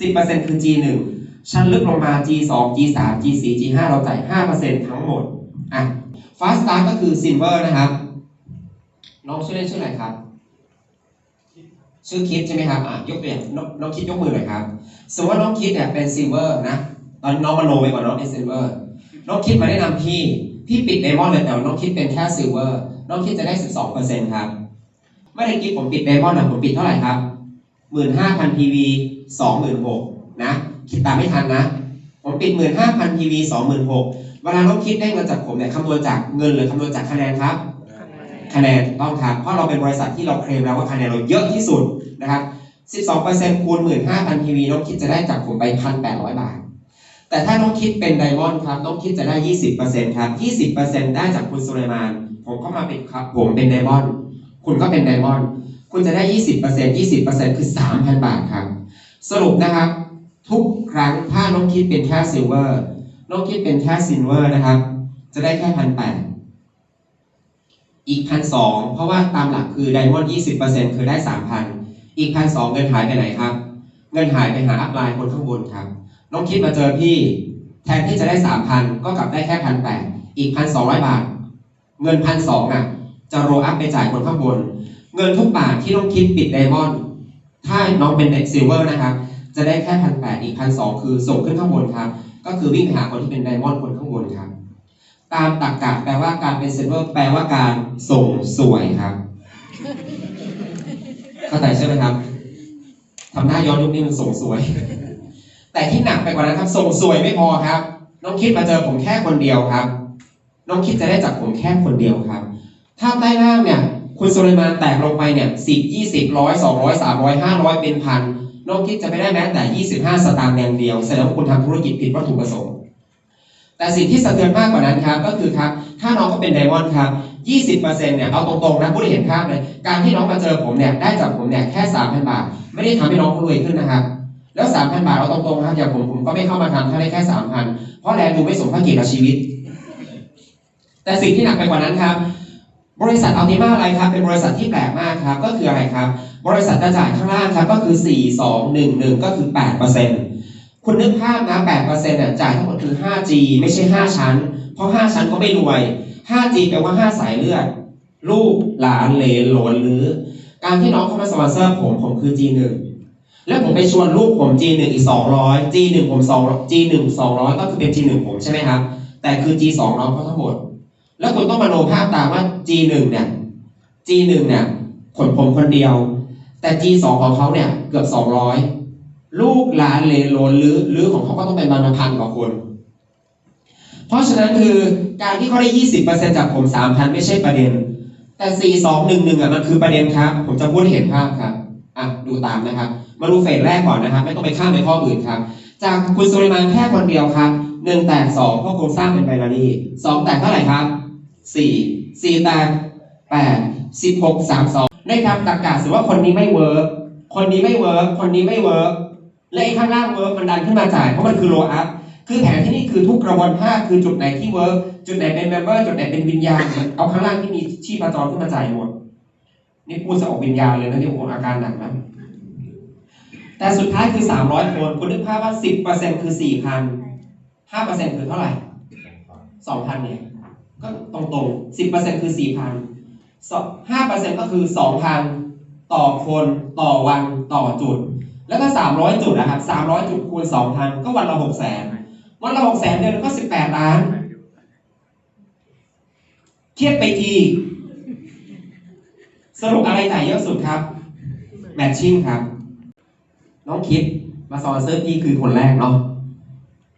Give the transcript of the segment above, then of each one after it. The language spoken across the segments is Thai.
10%คือ G1 ชั้นลึกลงมา G2 G3 G4 G5 เราจ่าย5%ทั้งหมดอะ Fast Start ก็คือ Silver นะครับ น้องชื่อเล่นชื่ออะไรครับ ชื่อคิดใช่ไหมครับอะยกตัวอย่างน้องน้องคิดยกมือหน่อยครับ สมมติว่าน้องคิดเนี่ยเป็น Silver นะ ตอนน้องมาโนไปก่อนน้องเป็น Silver น้องคิดมาแนะนำพี่พี่ปิดไดมอนด์เลยแต่ว่าน้องคิดเป็นแค่ Silver น้องคิดจะได้ 12%ครับไม่ได้คิดผมปิดไดมอนด์นะผมปิดเท่าไหร่ครับ 15,000 PV 26,000นะคิดตามไม่ทันนะ ผมปิด15,000 PV 26,000เวลาน้องคิดได้เงินจากผมเนี่ยคำนวณจากเงินหรือคำนวณจากคะแนนครับ คะแนนถูกต้องครับเพราะเราเป็นบริษัทที่เราเคลมแล้วว่าคะแนนเราเยอะที่สุดนะครับ12%คูณ15,000 PV น้องคิดจะได้จากผมไป 1,800 บาท แต่ถ้าน้องคิดเป็นไดมอนด์ครับ น้องคิดจะได้ 20%ครับ 20%ได้จากคุณสุเลมาน ผมก็มาเป็นครับ ผมเป็นไดมอนด์ คุณก็เป็นไดมอนด์ คุณจะได้20% 20%คือ3,000บาทครับ สรุปนะครับ ทุกครั้งถ้าน้องคิดเป็นแค่ซิลเวอร์น้องคิดเป็นแค่ซิลเวอร์นะครับ จะได้แค่พันแปดอีกพันสองเพราะว่าตามหลักคือไดมอนด์ยี่สิบเปอร์เซ็นต์คือได้สามพันอีกพันสองเงินหายไปไหนครับ เงินหายไปหาอัพไลน์คนข้างบนครับ น้องคิดมาเจอพี่ แทนที่จะได้สามพันก็กลับได้แค่พันแปดอีกพันสองร้อยบาท เงินพันสองอะ จะโรอัพไปจ่ายคนข้างบน เงินทุกบาทที่น้องคิดปิดไดมอนด์ถ้าน้องเป็นเด็กซิลเวอร์นะครับ จะได้แค่พันแปดอีกพันสองคือส่งขึ้นข้างบนครับ ก็คือวิ่งไปหาคนที่เป็นไดมอนด์คนข้างบนครับ ตามตรรกะแปลว่าการเป็นซิลเวอร์แปลว่าการส่งสวยครับ เข้าใจใช่ไหมครับทำหน้าย้อนยุคนี้มันส่งสวย แต่ที่หนักไปกว่านั้นครับส่งสวยไม่พอครับ น้องคิดมาเจอผมแค่คนเดียวครับ น้องคิดจะได้จากผมแค่คนเดียวครับ ถ้าใต้ล่างเนี่ย คุณสุริมานแตกลงไปเนี่ยสิบยี่สิบร้อยสองร้อยสามร้อยห้าร้อยเป็นพันน้องคิดจะไม่ได้แม้แต่ยี่สิบห้าสตางค์แดงเดียวแสดงว่าคุณทำธุรกิจผิดวัตถุประสงค์ แต่สิ่งที่สะเทือนมากกว่านั้นครับก็คือครับถ้าน้องก็เป็นไดมอนด์ครับ20%เปอร์เซ็นต์เนี่ยเอาตรงๆนะผู้ที่เห็นภาพเลยการที่น้องมาเจอผมเนี่ยได้จากผมเนี่ยแค่3,000บาท ไม่ได้ทำให้น้องรวยขึ้นนะครับแล้ว3,000บาทเอาตรงๆครับอย่างผมผมก็ไม่เข้ามาทำถ้าได้แค่3,000เพราะแรงดูไม่สมพระเกียรติกับชีวิต แต่สิ่งที่หนักไปกว่านั้นครับ บริษัทอัลติมาอะไรครับเป็นบริษัทที่แปลกมากครับก็คืออะไรครับ บริษัทจะจ่ายข้างล่างครับก็คือ 4 2 1 1 ก็คือ 8%คุณนึกภาพนะ8%เนี่ยจ่ายทั้งหมดคือ 5G ไม่ใช่ 5 ชั้น เพราะ 5 ชั้นก็ไม่รวย 5G แปลว่า 5 สายเลือด ลูกหลานเลนหลนหรือ การที่น้องเข้ามาสปอนเซอร์ผมผมคือ G1 แล้วผมไปชวนลูกผม G1 อีก 200 G1 ผม2 G1 200 ก็คือเป็น G1 ผมใช่ไหมครับแต่คือ G2 น้องเขาทั้งหมด แล้วคุณต้องมาโนภาพตามว่า G1 เนี่ย G1 เนี่ยขนผมคนเดียว แต่ G2 ของเขาเนี่ยเกือบ 200 ลูกหลานเลนโลนหรือหรือของเขาก็ต้องเป็นบรรพันกว่าคน เพราะฉะนั้นคือการที่เขาได้ 20%จากผม 3,000 ไม่ใช่ประเด็น แต่ 4 2 1 1อะมันคือประเด็นครับ ผมจะพูดเห็นภาพครับอะดูตามนะครับ มาดูเฟสแรกก่อนนะครับ ไม่ต้องไปข้ามไปข้ออื่นครับ จากคุณสุริมานแค่คนเดียวครับ1แตก2เพราะโครงสร้างเป็นไบนารี2แตกเท่าไหร่ครับ 4 4แตก8 16 32ในทางตรรกะถือว่าคนนี้ไม่เวิร์กคนนี้ไม่เวิร์กคนนี้ไม่เวิร์กและไอ้ข้างล่างเวิร์กมันดันขึ้นมาจ่ายเพราะมันคือโลอัพคือแผนที่นี่คือทุกกระบวนท่าคือจุดไหนที่เวิร์กจุดไหนเป็นเมมเบอร์จุดไหนเป็นวิญญาณเอาข้างล่างที่มีชีพจรขึ้นมาจ่ายหมดนี่พูดสะอกวิญญาณเลยนะนี่โอ้อาการหนักนะแต่สุดท้ายคือ 300 คนคุณนึกภาพว่า 10%คือ 4,000 5%คือเท่าไหร่ 2,000เนี่ย ก็ตรงๆ10%คือ4,000สอง5%ก็คือ2,000ต่อคนต่อวันต่อจุด แล้วก็300จุดนะครับ300จุดคูณ2,000ก็วันละ600,000วันละ600,000เดือนก็18ล้านเครียดไปที สรุปอะไรจ่ายเยอะสุดครับ แมทชิ่งครับ น้องคิดมาสอนเซิร์ฟพี่คือคนแรกเนาะ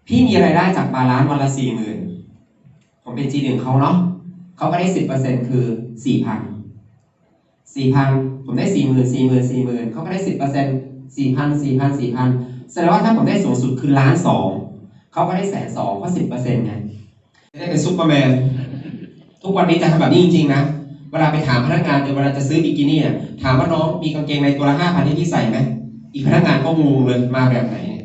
พี่มีรายได้จากบาลานซ์วันละสี่หมื่น ผมเป็น G หนึ่งเขาเนาะเขาก็ได้สิบเปอร์เซ็นคือสี่พันสี่พันผมได้สี่หมื่นสี่หมื่นสี่หมื่นเขาก็ได้สิบเปอร์เซ็นสี่พันสี่พันสี่พันแสดงว่าถ้าผมได้สูงสุดคือล้านสองเขาก็ได้แสนสองเพราะสิบเปอร์เซ็นต์ไงได้เป็นซูเปอร์แมนทุกวันนี้จะทำแบบนี้จริงๆนะเวลาไปถามพนักงานเวลาจะซื้อบิกินี่เนี่ยถามว่าน้องมีกางเกงในตัวละห้าพันที่พี่ใส่ไหมอีกพนักงานก็งงเลยมาแบบไหนเนี่ย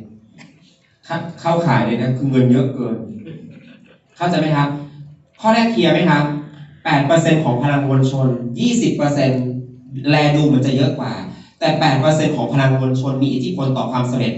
เข้าเข้าขายเลยนะคือเงินเยอะเกิน เข้าใจไหมครับ ข้อแรกเคลียร์ไหมครับ 8%ของพลังมวลชน 20%แลดูเหมือนจะเยอะกว่า แต่ 8%ของพลังมวลชนมีอิทธิพลต่อความสำเร็จ